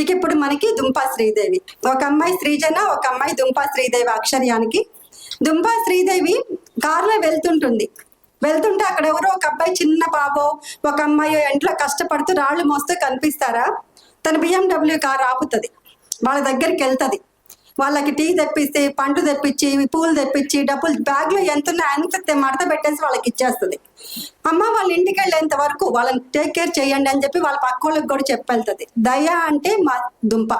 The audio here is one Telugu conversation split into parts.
ఇక ఇప్పుడు మనకి దుంపా శ్రీదేవి. ఒక అమ్మాయి శ్రీజన ఒక అమ్మాయి దుంపా శ్రీదేవి అక్షర్యానికి. దుంపా శ్రీదేవి కారులో వెళ్తుంటుంది. వెళ్తుంటే అక్కడ ఎవరో ఒక అబ్బాయి చిన్న పాపో ఒక అమ్మాయి ఇంట్లో కష్టపడుతూ రాళ్ళు మోస్తూ కనిపిస్తారా? తన బిఎండబ్ల్యూ కార్ ఆపుతుంది. వాళ్ళ దగ్గరికి వెళ్తుంది. వాళ్ళకి టీ తెప్పిస్తే పండు తెప్పించి పూలు తెప్పించి డబ్బులు బ్యాగ్లో ఎంత ఉన్నాయో అంత మడత పెట్టేసి వాళ్ళకి ఇచ్చేస్తుంది. అమ్మ వాళ్ళ ఇంటికి వెళ్ళేంత వరకు వాళ్ళని టేక్ కేర్ చేయండి అని చెప్పి వాళ్ళ పక్క వాళ్ళకి కూడా చెప్పెళ్తుంది. దయ అంటే మా దుంప.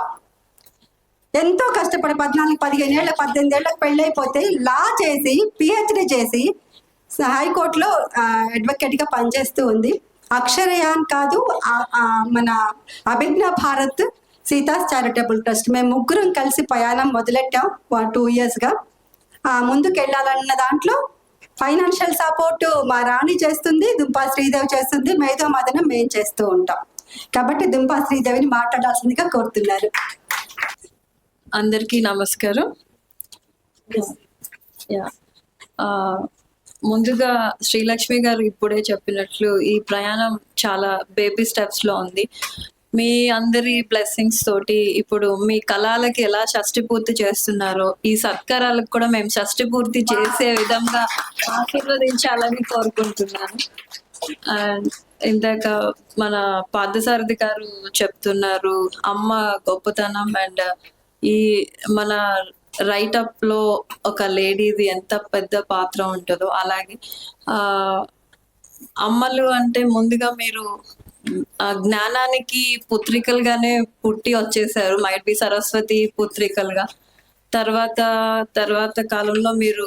ఎంతో కష్టపడి పద్నాలుగు పదిహేను ఏళ్ళ పద్దెనిమిది ఏళ్ళకి పెళ్ళైపోతే లా చేసి పిహెచ్డి చేసి హైకోర్టులో అడ్వకేట్గా అడ్వకేట్గా పనిచేస్తూ ఉంది. అక్షరయాన్ కాదు మన అభిజ్ఞ భారత్ సీతాస్ చారిటబుల్ ట్రస్ట్ మేము ముగ్గురం కలిసి ప్రయాణం మొదలెట్టాం టూ ఇయర్స్గా. ఆ, ముందుకు వెళ్ళాలన్న దాంట్లో ఫైనాన్షియల్ సపోర్ట్ మా రాణి చేస్తుంది దుంపా శ్రీదేవి చేస్తుంది మేధో మదనం మేము చేస్తూ ఉంటాం. కాబట్టి దుంపా శ్రీదేవిని మాట్లాడాల్సిందిగా కోరుతున్నారు. అందరికీ నమస్కారం. యా ఆ, ముందుగా శ్రీలక్ష్మి గారు ఇప్పుడే చెప్పినట్లు ఈ ప్రయాణం చాలా బేబీ స్టెప్స్లో ఉంది. మీ అందరి బ్లెస్సింగ్స్ తోటి ఇప్పుడు మీ కళాలకి ఎలా షష్టి పూర్తి చేస్తున్నారో ఈ సత్కారాలకు కూడా మేము షష్టి పూర్తి చేసే విధంగా ఆశీర్వదించాలని కోరుకుంటున్నాను. అండ్ ఇందాక మన పార్థసారథి గారు చెప్తున్నారు అమ్మ గొప్పతనం అండ్ ఈ మన రైట్ అప్లో ఒక లేడీది ఎంత పెద్ద పాత్ర ఉంటుందో అలాగే ఆ అమ్మలు అంటే ముందుగా మీరు ఆ జ్ఞానానికి పుత్రికలుగానే పుట్టి వచ్చేసారు. మైట్ బి సరస్వతి పుత్రికలుగా. తర్వాత తర్వాత కాలంలో మీరు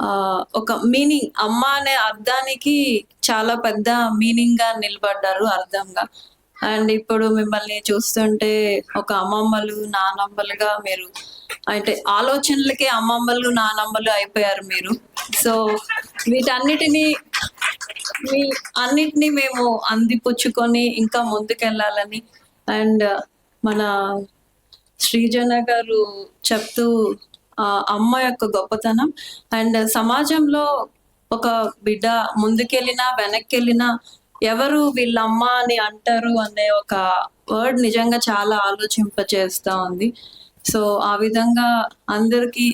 ఆ ఒక మీనింగ్ అమ్మ అనే అర్థానికి చాలా పెద్ద మీనింగ్గా నిలబడ్డారు అర్థంగా. అండ్ ఇప్పుడు మిమ్మల్ని చూస్తుంటే ఒక అమ్మమ్మలు నానమ్మలుగా మీరు అంటే ఆలోచనలకి అమ్మమ్మలు నానమ్మలు అయిపోయారు మీరు. సో వీటన్నిటిని మీ అన్నిటినీ మేము అందిపుచ్చుకొని ఇంకా ముందుకెళ్ళాలని. అండ్ మన శ్రీజన గారు చెప్తూ ఆ అమ్మ యొక్క గొప్పతనం. అండ్ సమాజంలో ఒక బిడ్డ ముందుకెళ్ళినా వెనక్కి వెళ్ళినా ఎవరు వీళ్ళ అమ్మ అని అంటారు అనే ఒక వర్డ్ నిజంగా చాలా ఆలోచింపచేస్తా ఉంది. సో ఆ విధంగా అందరికీ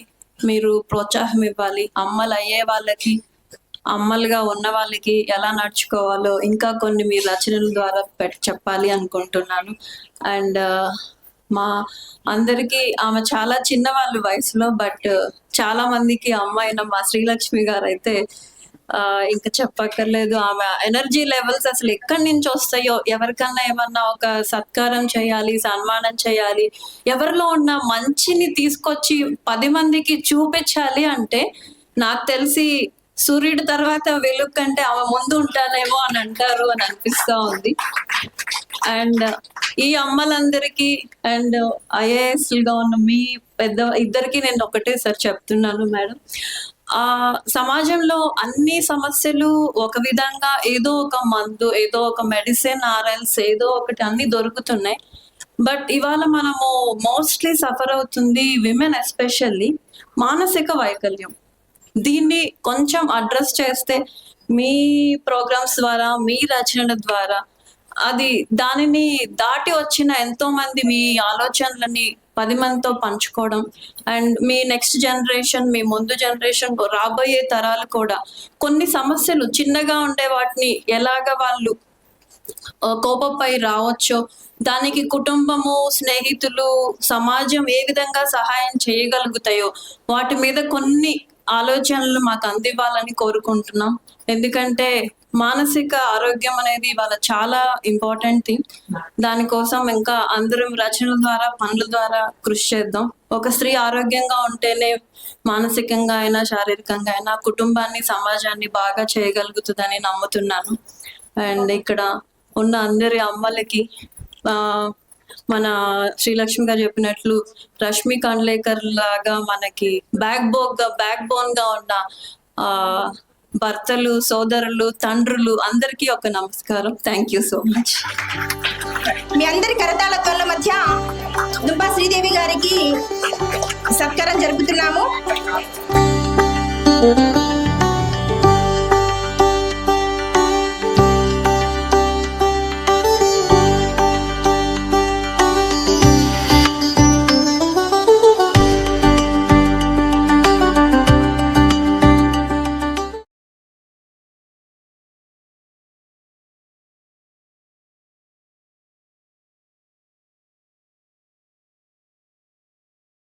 మీరు ప్రోత్సాహం ఇవ్వాలి. అమ్మలు అయ్యే వాళ్ళకి అమ్మలుగా ఉన్న వాళ్ళకి ఎలా నడుచుకోవాలో ఇంకా కొన్ని మీ రచనల ద్వారా చెప్పాలి అనుకుంటున్నాను. అండ్ మా అందరికి ఆమె చాలా చిన్న వాళ్ళు వయసులో బట్ చాలా మందికి అమ్మాయిన మా శ్రీలక్ష్మి గారు అయితే ఆ, ఇంకా చెప్పక్కర్లేదు. ఆమె ఎనర్జీ లెవెల్స్ అసలు ఎక్కడి నుంచి వస్తాయో ఎవరికన్నా ఏమన్నా ఒక సత్కారం చేయాలి సన్మానం చేయాలి ఎవరిలో ఉన్న మంచిని తీసుకొచ్చి పది మందికి చూపించాలి అంటే నాకు తెలిసి సూర్యుడు తర్వాత వెలుగు కంటే ఆమె ముందు ఉంటానేమో అని అంటారు అని అనిపిస్తా ఉంది. అండ్ ఈ అమ్మలందరికీ అండ్ ఐఏఎస్గా ఉన్న మీ పెద్ద ఇద్దరికి నేను ఒకటే సార్ చెప్తున్నాను మేడం. ఆ సమాజంలో అన్ని సమస్యలు ఒక విధంగా ఏదో ఒక మందు ఏదో ఒక మెడిసిన్ ఆర్ఎల్స్ ఏదో ఒకటి అన్ని దొరుకుతున్నాయి. బట్ ఇవాళ మనము మోస్ట్లీ సఫర్ అవుతుంది విమెన్ ఎస్పెషల్లీ మానసిక వైకల్యం. దీన్ని కొంచెం అడ్రస్ చేస్తే మీ ప్రోగ్రామ్స్ ద్వారా మీ రచనల ద్వారా అది దానిని దాటి వచ్చిన ఎంతో మంది మీ ఆలోచనలని పది మందితో పంచుకోవడం అండ్ మీ నెక్స్ట్ జనరేషన్ మీ ముందు జనరేషన్ రాబోయే తరాలు కూడా కొన్ని సమస్యలు చిన్నగా ఉండే వాటిని ఎలాగ వాళ్ళు కోపపై కోపంపై రావచ్చో దానికి కుటుంబము స్నేహితులు సమాజం ఏ విధంగా సహాయం చేయగలుగుతాయో వాటి మీద కొన్ని ఆలోచనలు మాకు అందివ్వాలని కోరుకుంటున్నాం. ఎందుకంటే మానసిక ఆరోగ్యం అనేది వాళ్ళ చాలా ఇంపార్టెంట్ థింగ్. దానికోసం ఇంకా అందరం రచనల ద్వారా పనుల ద్వారా కృషి చేద్దాం. ఒక స్త్రీ ఆరోగ్యంగా ఉంటేనే మానసికంగా అయినా శారీరకంగా అయినా కుటుంబాన్ని సమాజాన్ని బాగా చేయగలుగుతుందని నమ్ముతున్నాను. అండ్ ఇక్కడ ఉన్న అందరి అమ్మలకి ఆ, మన శ్రీలక్ష్మి గారు చెప్పినట్లు రష్మి కండ్లేకర్ లాగా మనకి బ్యాక్ బోన్గా బ్యాక్ బోన్గా ఉన్న ఆ భర్తలు సోదరులు తండ్రులు అందరికీ ఒక నమస్కారం. థ్యాంక్ యూ సో మచ్ మీ అందరి కరతాల తోళ్ళ మధ్య దుబ్బా శ్రీదేవి గారికి సత్కారం జరుపుతున్నాము.